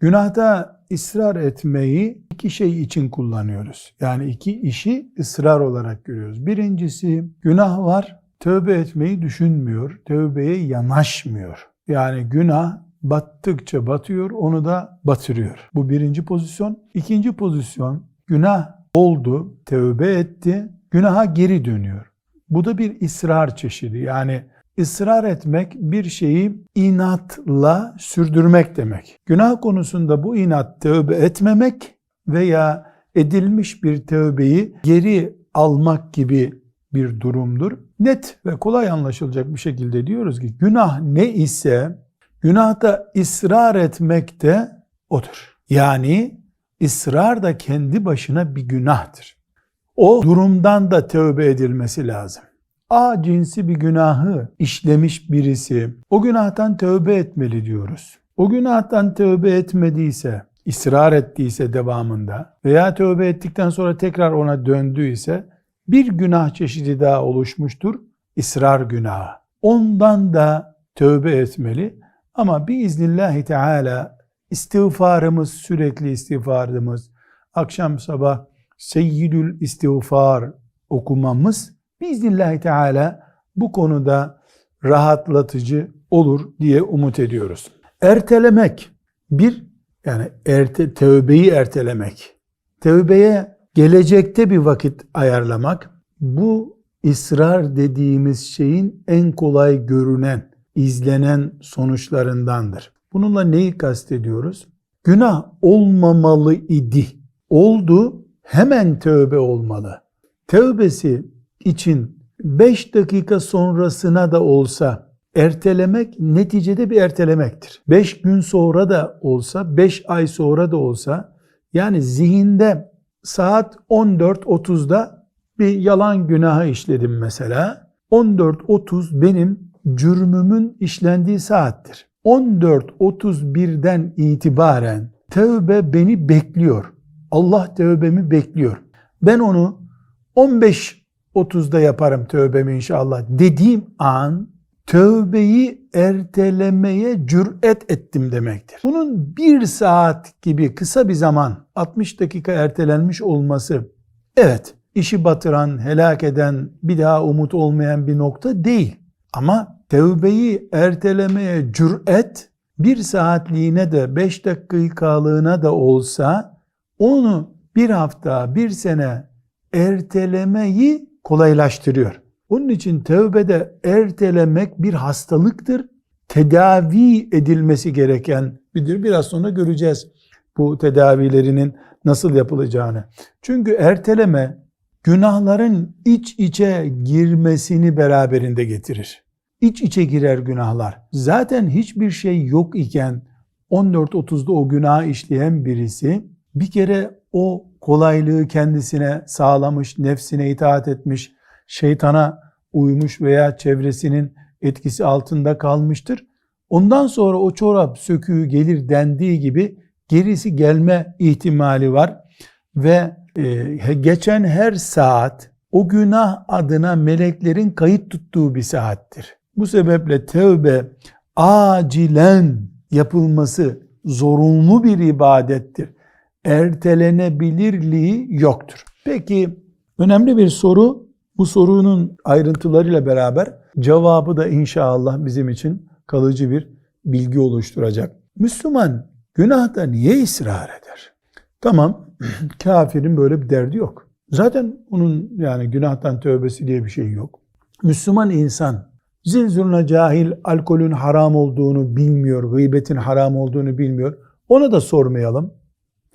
Günahta ısrar etmeyi iki şey için kullanıyoruz. Yani iki işi ısrar olarak görüyoruz. Birincisi günah var, tövbe etmeyi düşünmüyor, tövbeye yanaşmıyor. Yani günah battıkça batıyor, onu da batırıyor. Bu birinci pozisyon. İkinci pozisyon, günah oldu, tövbe etti, günaha geri dönüyor. Bu da bir ısrar çeşidi. Yani ısrar etmek bir şeyi inatla sürdürmek demek. Günah konusunda bu inat tövbe etmemek veya edilmiş bir tövbeyi geri almak gibi bir durumdur. Net ve kolay anlaşılacak bir şekilde diyoruz ki günah ne ise günahta ısrar etmek de odur. Yani ısrar da kendi başına bir günahtır. O durumdan da tövbe edilmesi lazım. A cinsi bir günahı işlemiş birisi o günahtan tövbe etmeli diyoruz. O günahtan tövbe etmediyse, ısrar ettiyse devamında veya tövbe ettikten sonra tekrar ona döndüyse bir günah çeşidi daha oluşmuştur. ısrar günahı. Ondan da tövbe etmeli ama biiznillahü teala istiğfarımız sürekli istiğfarımız akşam sabah seyyidül istiğfar okumamız biiznillahü teala bu konuda rahatlatıcı olur diye umut ediyoruz. Ertelemek bir yani erte, tövbeyi ertelemek. Tövbeye gelecekte bir vakit ayarlamak bu ısrar dediğimiz şeyin en kolay görünen, izlenen sonuçlarındandır. Bununla neyi kastediyoruz? Günah olmamalı idi. Oldu, hemen tövbe olmalı. Tövbesi için 5 dakika sonrasına da olsa ertelemek neticede bir ertelemektir. 5 gün sonra da olsa, 5 ay sonra da olsa yani zihinde saat 14.30'da bir yalan günahı işledim mesela. 14.30 benim cürmümün işlendiği saattir. 14.31'den itibaren tövbe beni bekliyor. Allah tövbemi bekliyor. Ben onu 15.30'da yaparım tövbemi inşallah dediğim an tövbeyi ertelemeye cüret ettim demektir. Bunun bir saat gibi kısa bir zaman 60 dakika ertelenmiş olması evet işi batıran, helak eden, bir daha umut olmayan bir nokta değil. Ama tevbeyi ertelemeye cüret bir saatliğine de beş dakikalığına da olsa onu bir hafta, bir sene ertelemeyi kolaylaştırıyor. Onun için tevbede ertelemek bir hastalıktır. Tedavi edilmesi gereken bilir. Biraz sonra göreceğiz bu tedavilerinin nasıl yapılacağını. Çünkü erteleme günahların iç içe girmesini beraberinde getirir. İç içe girer günahlar. Zaten hiçbir şey yok iken 14.30'da o günah işleyen birisi bir kere o kolaylığı kendisine sağlamış, nefsine itaat etmiş, şeytana uymuş veya çevresinin etkisi altında kalmıştır. Ondan sonra o çorap söküğü gelir dendiği gibi gerisi gelme ihtimali var ve e, geçen her saat o günah adına meleklerin kayıt tuttuğu bir saattir. Bu sebeple tevbe acilen yapılması zorunlu bir ibadettir. Ertelenebilirliği yoktur. Peki önemli bir soru bu sorunun ayrıntılarıyla beraber cevabı da inşallah bizim için kalıcı bir bilgi oluşturacak. Müslüman günahta niye ısrar eder? Tamam, kafirin böyle bir derdi yok. Zaten onun yani günahtan tövbesi diye bir şey yok. Müslüman insan zilzurna cahil alkolün haram olduğunu bilmiyor, gıybetin haram olduğunu bilmiyor. Ona da sormayalım.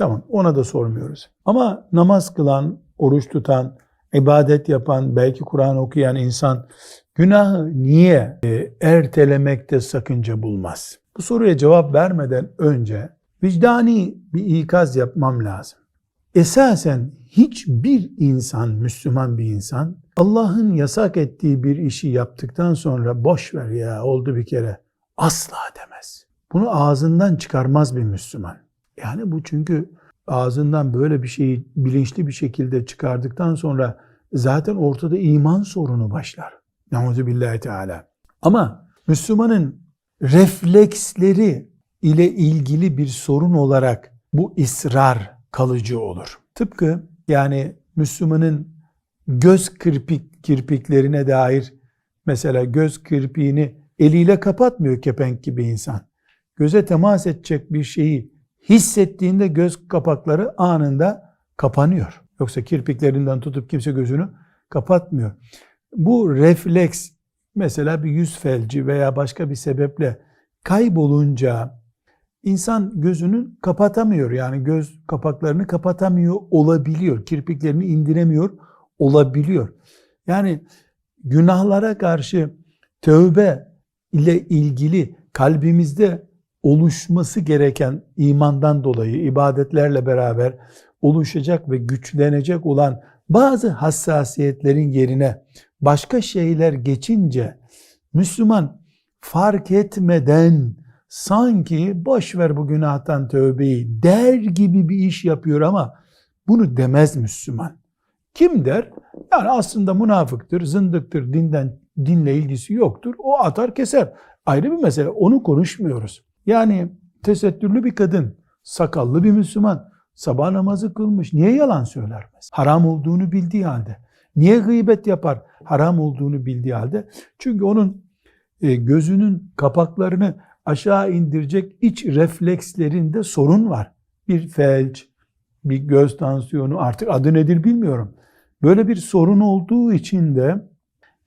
Tamam, ona da sormuyoruz. Ama namaz kılan, oruç tutan, ibadet yapan, belki Kur'an okuyan insan günahı niye e, ertelemekte sakınca bulmaz? Bu soruya cevap vermeden önce vicdani bir ikaz yapmam lazım. Esasen hiçbir insan, Müslüman bir insan Allah'ın yasak ettiği bir işi yaptıktan sonra boş ver ya oldu bir kere asla demez. Bunu ağzından çıkarmaz bir Müslüman. Yani bu çünkü ağzından böyle bir şeyi bilinçli bir şekilde çıkardıktan sonra zaten ortada iman sorunu başlar. Nauzu billahi teala. Ama Müslümanın refleksleri ile ilgili bir sorun olarak bu ısrar kalıcı olur. Tıpkı yani Müslümanın göz kirpik kirpiklerine dair mesela göz kirpiğini eliyle kapatmıyor kepenk gibi insan. Göze temas edecek bir şeyi hissettiğinde göz kapakları anında kapanıyor. Yoksa kirpiklerinden tutup kimse gözünü kapatmıyor. Bu refleks mesela bir yüz felci veya başka bir sebeple kaybolunca insan gözünü kapatamıyor. Yani göz kapaklarını kapatamıyor olabiliyor. Kirpiklerini indiremiyor olabiliyor. Yani günahlara karşı tövbe ile ilgili kalbimizde oluşması gereken imandan dolayı ibadetlerle beraber oluşacak ve güçlenecek olan bazı hassasiyetlerin yerine başka şeyler geçince Müslüman fark etmeden sanki boş ver bu günahtan tövbeyi der gibi bir iş yapıyor ama bunu demez Müslüman. Kim der? Yani aslında münafıktır, zındıktır, dinden dinle ilgisi yoktur. O atar keser. Ayrı bir mesele. Onu konuşmuyoruz. Yani tesettürlü bir kadın, sakallı bir Müslüman, sabah namazı kılmış. Niye yalan söyler? Mesela? Haram olduğunu bildiği halde. Niye gıybet yapar? Haram olduğunu bildiği halde. Çünkü onun e, gözünün kapaklarını aşağı indirecek iç reflekslerinde sorun var. Bir felç, bir göz tansiyonu artık adı nedir bilmiyorum. Böyle bir sorun olduğu için de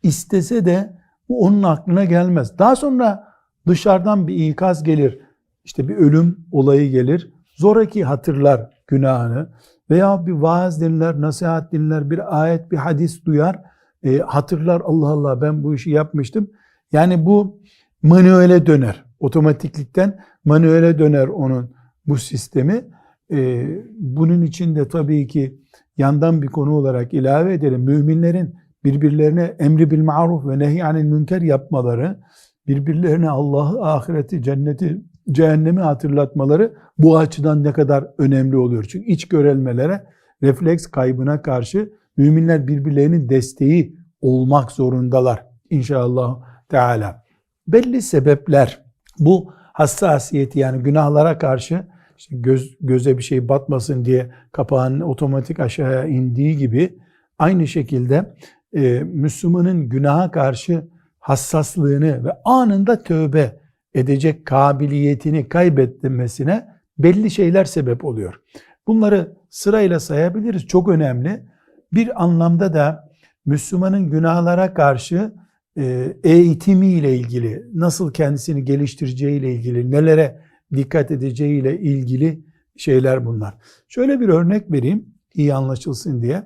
istese de bu onun aklına gelmez. Daha sonra dışarıdan bir ikaz gelir. İşte bir ölüm olayı gelir. Zoraki hatırlar günahını veya bir vaaz dinler, nasihat dinler, bir ayet, bir hadis duyar. E, hatırlar Allah Allah ben bu işi yapmıştım. Yani bu manuele döner. Otomatiklikten manuele döner onun bu sistemi. E, bunun için de tabii ki yandan bir konu olarak ilave edelim. Müminlerin birbirlerine emri bil maruf ve nehyanil münker yapmaları, birbirlerine Allah'ı, ahireti, cenneti, cehennemi hatırlatmaları bu açıdan ne kadar önemli oluyor. Çünkü iç görelmelere, refleks kaybına karşı müminler birbirlerinin desteği olmak zorundalar inşallah Teala. Belli sebepler bu hassasiyeti yani günahlara karşı işte göz, göze bir şey batmasın diye kapağın otomatik aşağıya indiği gibi aynı şekilde e, Müslümanın günaha karşı hassaslığını ve anında tövbe edecek kabiliyetini kaybetmesine belli şeyler sebep oluyor. Bunları sırayla sayabiliriz. Çok önemli. Bir anlamda da Müslümanın günahlara karşı e, eğitimiyle ilgili, nasıl kendisini geliştireceğiyle ilgili, nelere dikkat edeceğiyle ilgili şeyler bunlar. Şöyle bir örnek vereyim, iyi anlaşılsın diye.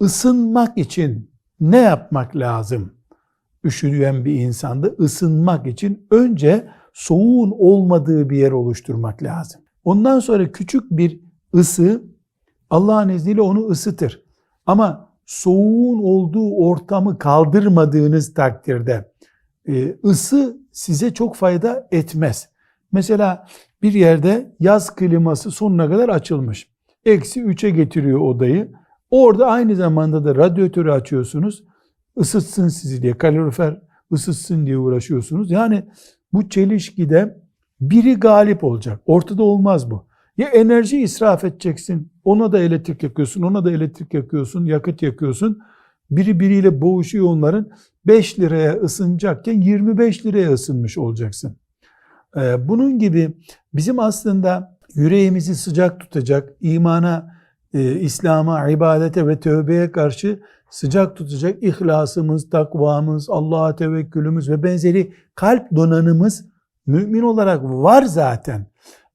Isınmak için ne yapmak lazım? Üşüyen bir insanda ısınmak için önce soğuğun olmadığı bir yer oluşturmak lazım. Ondan sonra küçük bir ısı Allah'ın izniyle onu ısıtır. Ama soğuğun olduğu ortamı kaldırmadığınız takdirde e, ısı size çok fayda etmez. Mesela bir yerde yaz kliması sonuna kadar açılmış. Eksi 3'e getiriyor odayı. Orada aynı zamanda da radyatörü açıyorsunuz. Isıtsın sizi diye, kalorifer ısıtsın diye uğraşıyorsunuz. Yani bu çelişkide biri galip olacak. Ortada olmaz bu. Ya enerji israf edeceksin. Ona da elektrik yakıyorsun, ona da elektrik yakıyorsun, yakıt yakıyorsun. Biri biriyle boğuşuyor onların. 5 liraya ısınacakken 25 liraya ısınmış olacaksın. Ee, bunun gibi bizim aslında yüreğimizi sıcak tutacak, imana, e, İslam'a, ibadete ve tövbeye karşı sıcak tutacak ihlasımız, takvamız, Allah'a tevekkülümüz ve benzeri kalp donanımız mümin olarak var zaten.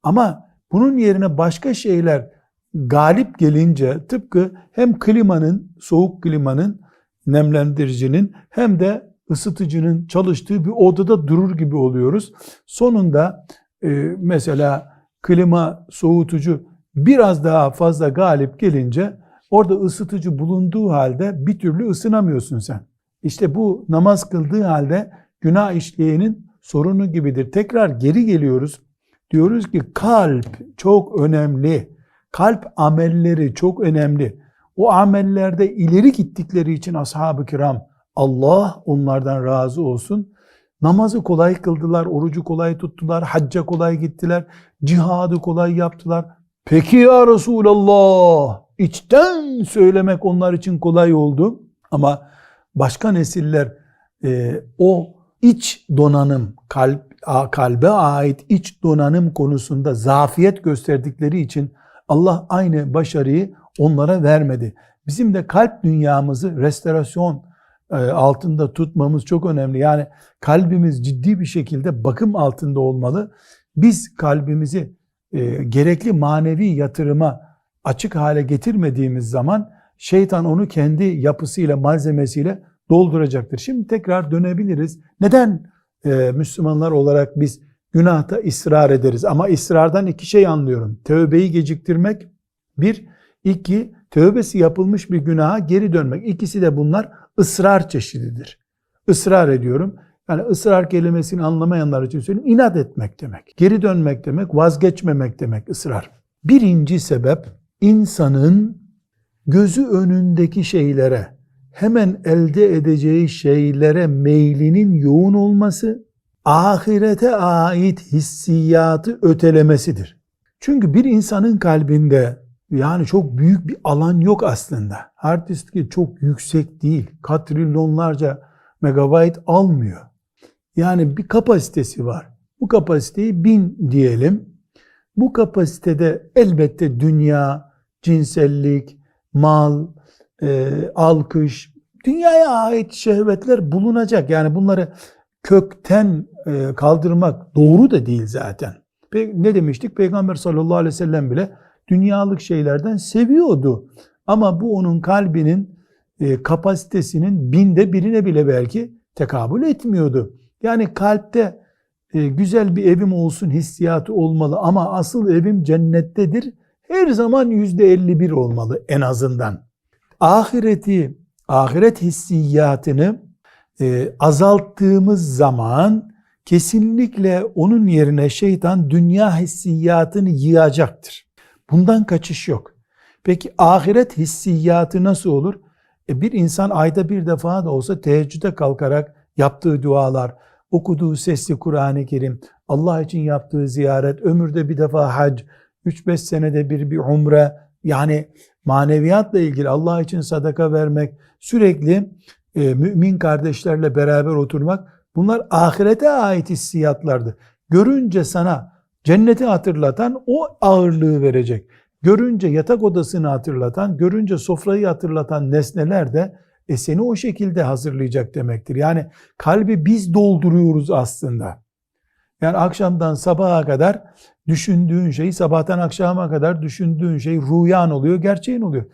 Ama bunun yerine başka şeyler galip gelince tıpkı hem klimanın, soğuk klimanın, nemlendiricinin hem de ısıtıcının çalıştığı bir odada durur gibi oluyoruz. Sonunda e, mesela klima, soğutucu biraz daha fazla galip gelince orada ısıtıcı bulunduğu halde bir türlü ısınamıyorsun sen. İşte bu namaz kıldığı halde günah işleyenin sorunu gibidir. Tekrar geri geliyoruz. Diyoruz ki kalp çok önemli. Kalp amelleri çok önemli. O amellerde ileri gittikleri için ashab-ı kiram Allah onlardan razı olsun Namazı kolay kıldılar, orucu kolay tuttular, hacca kolay gittiler, cihadı kolay yaptılar. Peki ya Resulallah, içten söylemek onlar için kolay oldu. Ama başka nesiller e, o iç donanım, kalp, kalbe ait iç donanım konusunda zafiyet gösterdikleri için Allah aynı başarıyı onlara vermedi. Bizim de kalp dünyamızı restorasyon e, altında tutmamız çok önemli. Yani kalbimiz ciddi bir şekilde bakım altında olmalı. Biz kalbimizi e, gerekli manevi yatırıma açık hale getirmediğimiz zaman şeytan onu kendi yapısıyla, malzemesiyle dolduracaktır. Şimdi tekrar dönebiliriz. Neden e, Müslümanlar olarak biz günahta ısrar ederiz? Ama ısrardan iki şey anlıyorum. Tövbeyi geciktirmek, bir, iki, tövbesi yapılmış bir günaha geri dönmek. İkisi de bunlar ısrar çeşididir. Israr ediyorum. Yani ısrar kelimesini anlamayanlar için söyleyeyim. inat etmek demek. Geri dönmek demek, vazgeçmemek demek ısrar. Birinci sebep insanın gözü önündeki şeylere, hemen elde edeceği şeylere meylinin yoğun olması, ahirete ait hissiyatı ötelemesidir. Çünkü bir insanın kalbinde yani çok büyük bir alan yok aslında. Hard diski çok yüksek değil. Katrilyonlarca megabayt almıyor. Yani bir kapasitesi var. Bu kapasiteyi bin diyelim. Bu kapasitede elbette dünya, cinsellik, mal, e, alkış, dünyaya ait şehvetler bulunacak. Yani bunları kökten e, kaldırmak doğru da değil zaten. Pe- ne demiştik? Peygamber sallallahu aleyhi ve sellem bile dünyalık şeylerden seviyordu. Ama bu onun kalbinin e, kapasitesinin binde birine bile belki tekabül etmiyordu. Yani kalpte e, güzel bir evim olsun hissiyatı olmalı ama asıl evim cennettedir. Her zaman yüzde 51 olmalı en azından. Ahireti, ahiret hissiyatını e, azalttığımız zaman kesinlikle onun yerine şeytan dünya hissiyatını yığacaktır. Bundan kaçış yok. Peki ahiret hissiyatı nasıl olur? E bir insan ayda bir defa da olsa teheccüde kalkarak yaptığı dualar, okuduğu sesli Kur'an-ı Kerim, Allah için yaptığı ziyaret, ömürde bir defa hac, 3-5 senede bir bir umre, yani maneviyatla ilgili Allah için sadaka vermek, sürekli e, mümin kardeşlerle beraber oturmak, bunlar ahirete ait hissiyatlardı. Görünce sana cenneti hatırlatan o ağırlığı verecek. Görünce yatak odasını hatırlatan, görünce sofrayı hatırlatan nesneler de e, seni o şekilde hazırlayacak demektir. Yani kalbi biz dolduruyoruz aslında. Yani akşamdan sabaha kadar düşündüğün şey, sabahtan akşama kadar düşündüğün şey rüyan oluyor, gerçeğin oluyor.